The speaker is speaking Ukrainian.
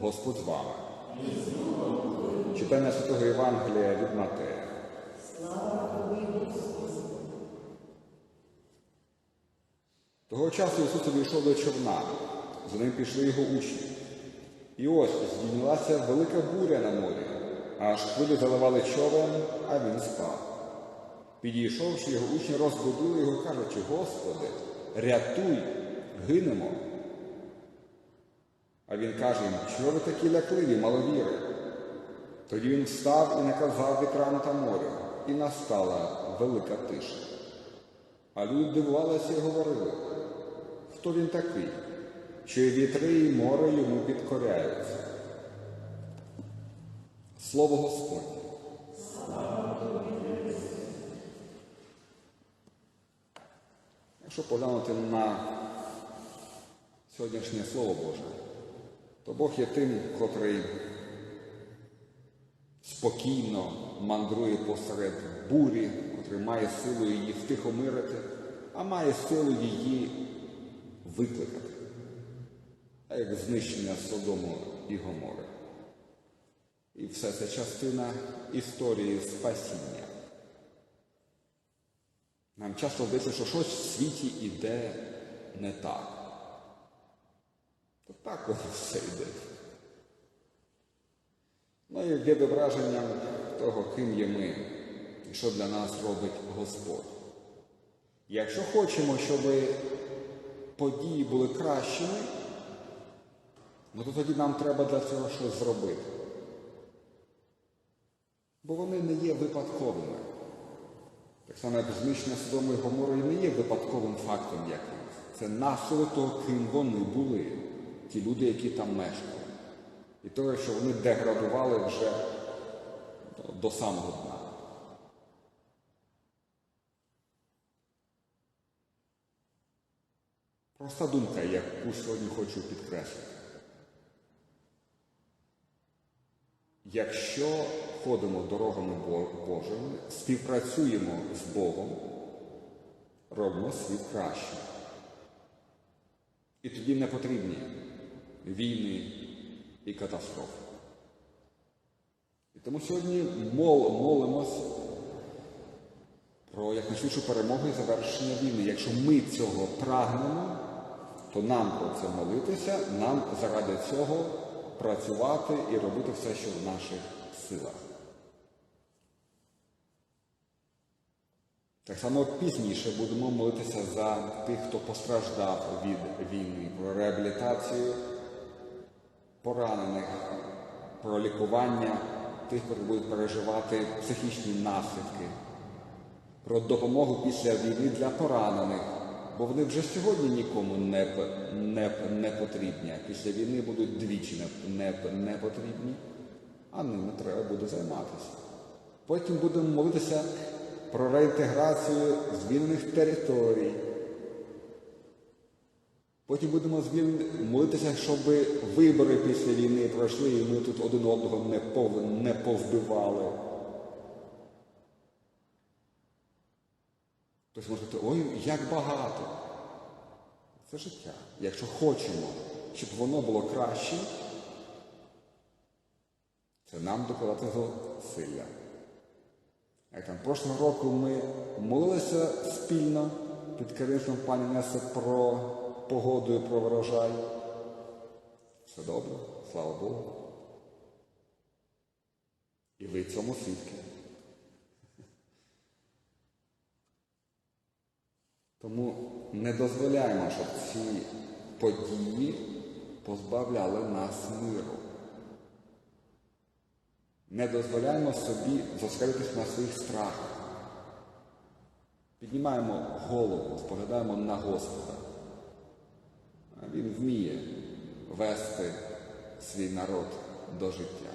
Господь з вами. Читання Святого Євангелія від Матея. Того часу Ісус увійшов до човна, за ним пішли його учні. І ось здійнялася велика буря на морі, аж хвилі заливали човен, а він спав. Підійшовши, його учні розбудили його, кажучи, Господи, рятуй, гинемо. А він каже їм, чого ви такі лякливі, маловіри? Тоді він встав і наказав вітрам та морю, і настала велика тиша. А люди дивувалися і говорили, хто він такий, що і вітри, і море йому підкоряються. Слово Господнє. Якщо поглянути на сьогоднішнє Слово Боже, то Бог є тим, котрий спокійно мандрує посеред бурі, котрий має силу її втихомирити, а має силу її викликати, а як знищення Содому і Гомори. І все це частина історії спасіння. Нам часто здається, що щось в світі іде не так. То так воно все йде. Ну і відображенням того, ким є ми і що для нас робить Господь. Якщо хочемо, щоб події були кращими, ну то тоді нам треба для цього щось зробити. Бо вони не є випадковими. Так само, як знищення Содому і Гоморою не є випадковим фактом якимось. Це наслідок того, ким вони були, ті люди, які там мешкали. І того, що вони деградували вже до самого дна. Проста думка, яку сьогодні хочу підкреслити. Якщо ходимо дорогами Божими, співпрацюємо з Богом, робимо світ краще. І тоді не потрібні війни і катастрофи. І тому сьогодні мол, молимось про якнайшвидшу перемогу і завершення війни. Якщо ми цього прагнемо, то нам про це молитися, нам заради цього працювати і робити все, що в наших силах. Так само пізніше будемо молитися за тих, хто постраждав від війни, про реабілітацію поранених, про лікування тих, хто будуть переживати психічні наслідки, про допомогу після війни для поранених, бо вони вже сьогодні нікому не не, не потрібні. Після війни будуть двічі не, не, потрібні, а ними треба буде займатися. Потім будемо молитися про реінтеграцію звільнених територій. Потім будемо молитися, щоб вибори після війни пройшли і ми тут один одного не, пов... не повбивали. Хтось може сказати, ой, як багато. Це життя. Якщо хочемо, щоб воно було краще, це нам докладати зусилля. Як там прошлого року ми молилися спільно під керівництвом пані Неси про погоду і про врожай. Все добре, слава Богу. І ви цьому свідки. Тому не дозволяємо, щоб ці події позбавляли нас миру. Не дозволяємо собі зосередитись на своїх страхах. Піднімаємо голову, споглядаємо на Господа. Він вміє вести свій народ до життя.